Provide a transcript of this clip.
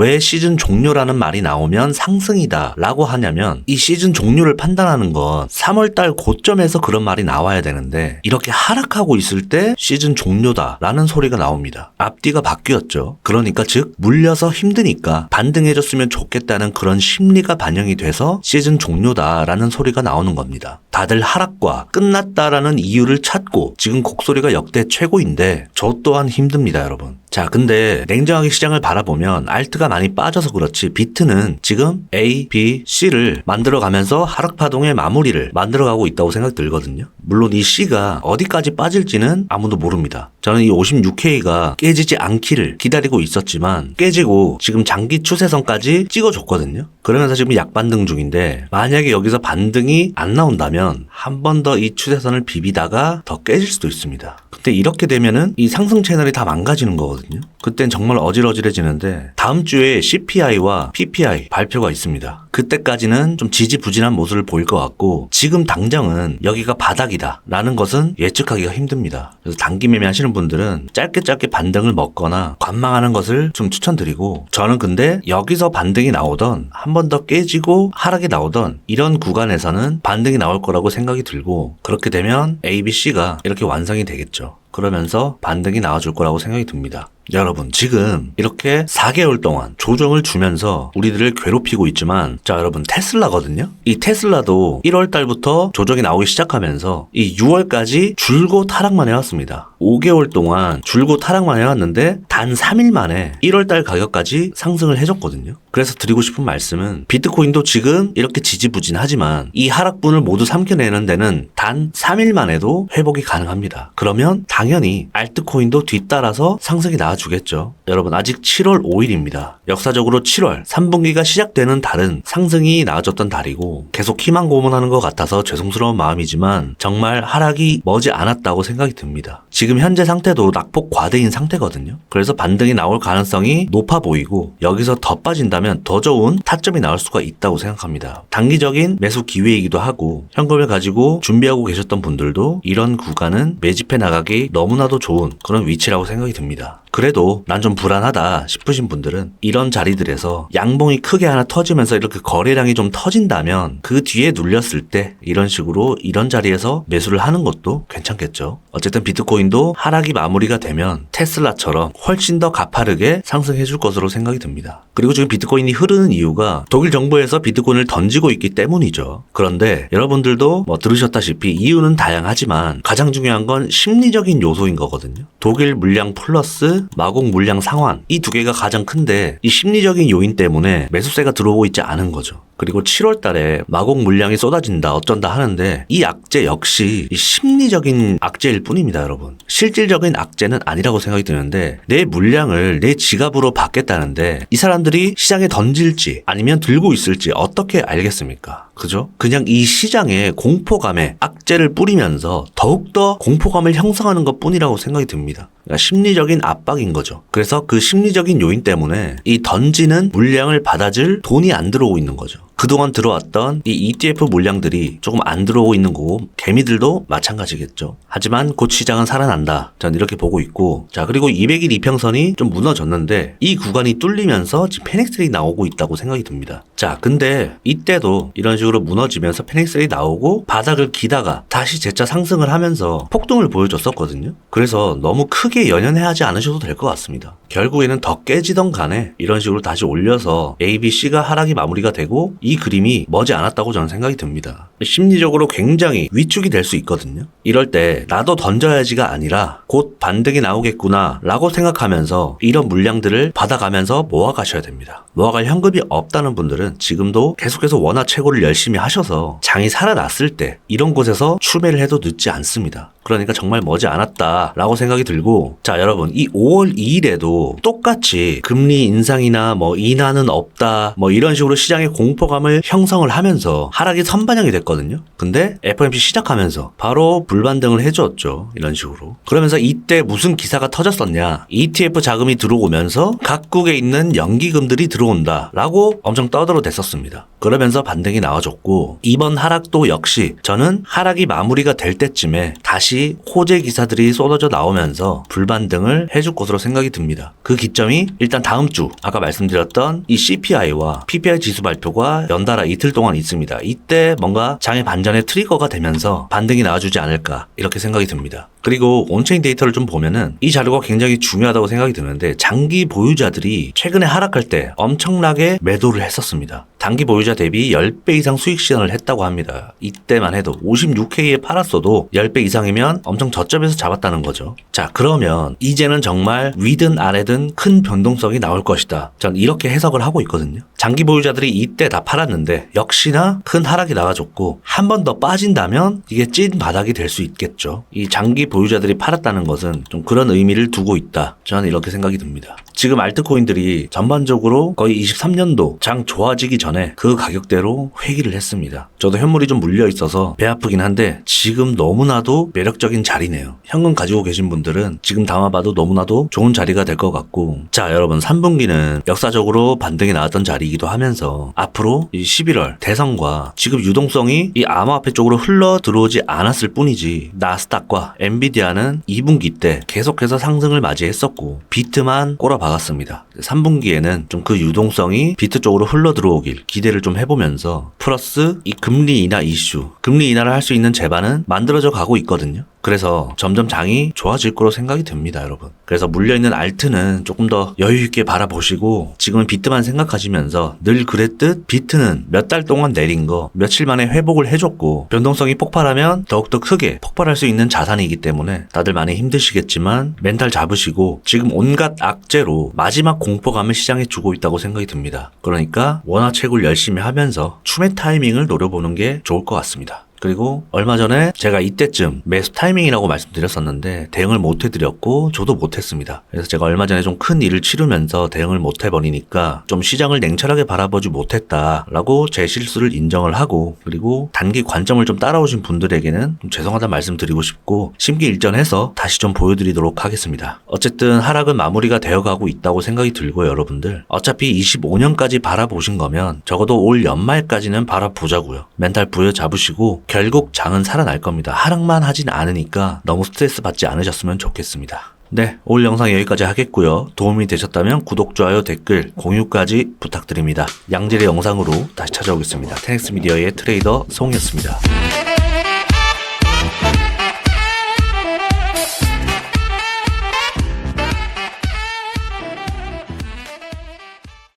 왜 시즌 종료라는 말이 나오면 상승이다 라고 하냐면 이 시즌 종료를 판단하는 건 3월달 고점에서 그런 말이 나와야 되는데 이렇게 하락하고 있을 때 시즌 종료다 라는 소리가 나옵니다. 앞뒤가 바뀌었죠. 그러니까 즉 물려서 힘드니까 반등해줬으면 좋겠다는 그런 심리가 반영이 돼서 시즌 종료다 라는 소리가 나오는 겁니다. 다들 하락과 끝났다라는 이유를 찾고 지금 곡소리가 역대 최고인데 저 또한 힘듭니다 여러분. 자, 근데 냉정하게 시장을 바라보면 알트가 많이 빠져서 그렇지 비트는 지금 A, B, C를 만들어 가면서 하락 파동의 마무리를 만들어 가고 있다고 생각 들거든요. 물론 이 C가 어디까지 빠질지는 아무도 모릅니다. 저는 이 56K가 깨지지 않기를 기다리고 있었지만 깨지고 지금 장기 추세선까지 찍어줬거든요. 그러면서 지금 약반등 중인데 만약에 여기서 반등이 안 나온다면 한 번 더 이 추세선을 비비다가 더 깨질 수도 있습니다. 근데 이렇게 되면은 이 상승 채널이 다 망가지는 거거든요. 그땐 정말 어질어질해지는데 다음 주에 CPI와 PPI 발표가 있습니다. 그때까지는 좀 지지부진한 모습을 보일 것 같고 지금 당장은 여기가 바닥 이다 라는 것은 예측하기가 힘듭니다. 그래서 단기 매매 하시는 분들은 짧게 짧게 반등을 먹거나 관망하는 것을 좀 추천드리고 저는 근데 여기서 반등이 나오던 한 번 더 깨지고 하락이 나오던 이런 구간에서는 반등이 나올 거라고 생각이 들고 그렇게 되면 A, B, C가 이렇게 완성이 되겠죠. 그러면서 반등이 나와줄 거라고 생각이 듭니다. 여러분, 지금 이렇게 4개월 동안 조정을 주면서 우리들을 괴롭히고 있지만, 자, 여러분, 테슬라거든요? 이 테슬라도 1월 달부터 조정이 나오기 시작하면서 이 6월까지 줄곧 하락만 해왔습니다. 5개월 동안 줄곧 하락만 해왔는데, 단 3일 만에 1월 달 가격까지 상승을 해줬거든요. 그래서 드리고 싶은 말씀은, 비트코인도 지금 이렇게 지지부진하지만, 이 하락분을 모두 삼켜내는 데는 단 3일 만에도 회복이 가능합니다. 그러면 당연히 알트코인도 뒤따라서 상승이 나와 주겠죠. 여러분 아직 7월 5일입니다. 역사적으로 7월 3분기가 시작되는 달은 상승이 나아졌던 달이고 계속 희망 고문하는 것 같아서 죄송스러운 마음이지만 정말 하락이 머지 않았다고 생각이 듭니다. 지금 현재 상태도 낙폭 과대인 상태거든요. 그래서 반등이 나올 가능성이 높아 보이고 여기서 더 빠진다면 더 좋은 타점이 나올 수가 있다고 생각합니다. 단기적인 매수 기회이기도 하고 현금을 가지고 준비하고 계셨던 분들도 이런 구간은 매집해 나가기 너무나도 좋은 그런 위치라고 생각이 듭니다. 그래도 난 좀 불안하다 싶으신 분들은 이런 자리들에서 양봉이 크게 하나 터지면서 이렇게 거래량이 좀 터진다면 그 뒤에 눌렸을 때 이런 식으로 이런 자리에서 매수를 하는 것도 괜찮겠죠. 어쨌든 비트코인도 하락이 마무리가 되면 테슬라처럼 훨씬 더 가파르게 상승해 줄 것으로 생각이 듭니다. 그리고 지금 비트코인이 흐르는 이유가 독일 정부에서 비트코인을 던지고 있기 때문이죠. 그런데 여러분들도 뭐 들으셨다시피 이유는 다양하지만 가장 중요한 건 심리적인 요소인 거거든요. 독일 물량 플러스 마곡 물량 상환 이 두 개가 가장 큰데 이 심리적인 요인 때문에 매수세가 들어오고 있지 않은 거죠. 그리고 7월 달에 마곡 물량이 쏟아진다 어쩐다 하는데 이 악재 역시 이 심리적인 악재일 뿐입니다, 여러분. 실질적인 악재는 아니라고 생각이 드는데 내 물량을 내 지갑으로 받겠다는데 이 사람들이 시장에 던질지 아니면 들고 있을지 어떻게 알겠습니까? 그죠? 그냥 이 시장에 공포감에 악재를 뿌리면서 더욱더 공포감을 형성하는 것 뿐이라고 생각이 듭니다. 그러니까 심리적인 압박인 거죠. 그래서 그 심리적인 요인 때문에 이 던지는 물량을 받아줄 돈이 안 들어오고 있는 거죠. 그동안 들어왔던 이 ETF 물량들이 조금 안 들어오고 있는 거고 개미들도 마찬가지겠죠. 하지만 곧 시장은 살아난다. 전 이렇게 보고 있고 자 그리고 200일 이평선이 좀 무너졌는데 이 구간이 뚫리면서 지금 페닉셀이 나오고 있다고 생각이 듭니다. 자 근데 이때도 이런 식으로 무너지면서 페닉셀이 나오고 바닥을 기다가 다시 재차 상승을 하면서 폭등을 보여줬었거든요. 그래서 너무 크게 연연해하지 않으셔도 될 것 같습니다. 결국에는 더 깨지던 간에 이런 식으로 다시 올려서 A, B, C가 하락이 마무리가 되고 이 그림이 머지 않았다고 저는 생각이 듭니다. 심리적으로 굉장히 위축이 될 수 있거든요. 이럴 때 나도 던져야지가 아니라 곧 반등이 나오겠구나 라고 생각하면서 이런 물량들을 받아가면서 모아가셔야 됩니다. 모아갈 현금이 없다는 분들은 지금도 계속해서 원화 채굴을 열심히 하셔서 장이 살아났을 때 이런 곳에서 추매를 해도 늦지 않습니다. 그러니까 정말 머지 않았다 라고 생각이 들고 자 여러분 이 5월 2일에도 똑같이 금리 인상이나 뭐 인하는 없다 뭐 이런 식으로 시장의 공포감 을 형성을 하면서 하락이 선반영이 됐거든요. 근데 FOMC 시작하면서 바로 불반등을 해줬죠. 이런 식으로. 그러면서 이때 무슨 기사가 터졌었냐? ETF 자금이 들어오면서 각국에 있는 연기금들이 들어온다 라고 엄청 떠들어 0%로 됐었습니다. 그러면서 반등이 나와줬고 이번 하락도 역시 저는 하락이 마무리가 될 때쯤에 다시 호재 기사들이 쏟아져 나오면서 불반등을 해줄 것으로 생각이 듭니다. 그 기점이 일단 다음 주 아까 말씀드렸던 이 CPI와 PPI 지수 발표가 연달아 이틀 동안 있습니다. 이때 뭔가 장의 반전의 트리거가 되면서 반등이 나와주지 않을까 이렇게 생각이 듭니다. 그리고 온체인 데이터를 좀 보면은 이 자료가 굉장히 중요하다고 생각이 드는데 장기 보유자들이 최근에 하락할 때 엄청나게 매도를 했었습니다. 단기 보유자 대비 10배 이상 수익 실현을 했다고 합니다. 이때만 해도 56K에 팔았어도 10배 이상이면 엄청 저점에서 잡았다는 거죠. 자, 그러면 이제는 정말 위든 아래든 큰 변동성이 나올 것이다. 전 이렇게 해석을 하고 있거든요. 장기 보유자들이 이때 다 팔았는데 역시나 큰 하락이 나와줬고 한 번 더 빠진다면 이게 찐 바닥이 될 수 있겠죠. 이 장기 보유자들이 팔았다는 것은 좀 그런 의미를 두고 있다. 저는 이렇게 생각이 듭니다. 지금 알트코인들이 전반적으로 거의 23년도 장 좋아지기 전에 그 가격대로 회귀를 했습니다. 저도 현물이 좀 물려 있어서 배 아프긴 한데 지금 너무나도 매력적인 자리네요. 현금 가지고 계신 분들은 지금 담아봐도 너무나도 좋은 자리가 될 것 같고 자 여러분 3분기는 역사적으로 반등이 나왔던 자리이기도 하면서 앞으로 이 11월 대선과 지금 유동성이 이 암호화폐 쪽으로 흘러 들어오지 않았을 뿐이지 나스닥과 엔비디아는 2분기 때 계속해서 상승을 맞이했었고 비트만 꼬라박았습니다. 3분기에는 좀 그 유동성이 비트 쪽으로 흘러 들어오길 기대를 좀 해보면서 플러스 이 금리 인하 이슈, 금리 인하를 할 수 있는 제반은 만들어져 가고 있거든요. 그래서 점점 장이 좋아질 거로 생각이 듭니다, 여러분. 그래서 물려있는 알트는 조금 더 여유있게 바라보시고 지금은 비트만 생각하시면서 늘 그랬듯 비트는 몇 달 동안 내린 거 며칠 만에 회복을 해줬고 변동성이 폭발하면 더욱더 크게 폭발할 수 있는 자산이기 때문에 다들 많이 힘드시겠지만 멘탈 잡으시고 지금 온갖 악재로 마지막 공포감을 시장에 주고 있다고 생각이 듭니다. 그러니까 원화 채굴 열심히 하면서 추매 타이밍을 노려보는 게 좋을 것 같습니다. 그리고 얼마 전에 제가 이때쯤 매수 타이밍이라고 말씀드렸었는데 대응을 못 해드렸고 저도 못 했습니다. 그래서 제가 얼마 전에 좀 큰 일을 치르면서 대응을 못 해버리니까 좀 시장을 냉철하게 바라보지 못했다라고 제 실수를 인정을 하고 그리고 단기 관점을 좀 따라오신 분들에게는 좀 죄송하다 말씀드리고 싶고 심기일전해서 다시 좀 보여드리도록 하겠습니다. 어쨌든 하락은 마무리가 되어가고 있다고 생각이 들고 여러분들 어차피 25년까지 바라보신 거면 적어도 올 연말까지는 바라보자고요. 멘탈 부여잡으시고 결국 장은 살아날 겁니다. 하락만 하진 않으니까 너무 스트레스 받지 않으셨으면 좋겠습니다. 네, 오늘 영상 여기까지 하겠고요. 도움이 되셨다면 구독, 좋아요, 댓글, 공유까지 부탁드립니다. 양질의 영상으로 다시 찾아오겠습니다. 테넥스 미디어의 트레이더 송이었습니다.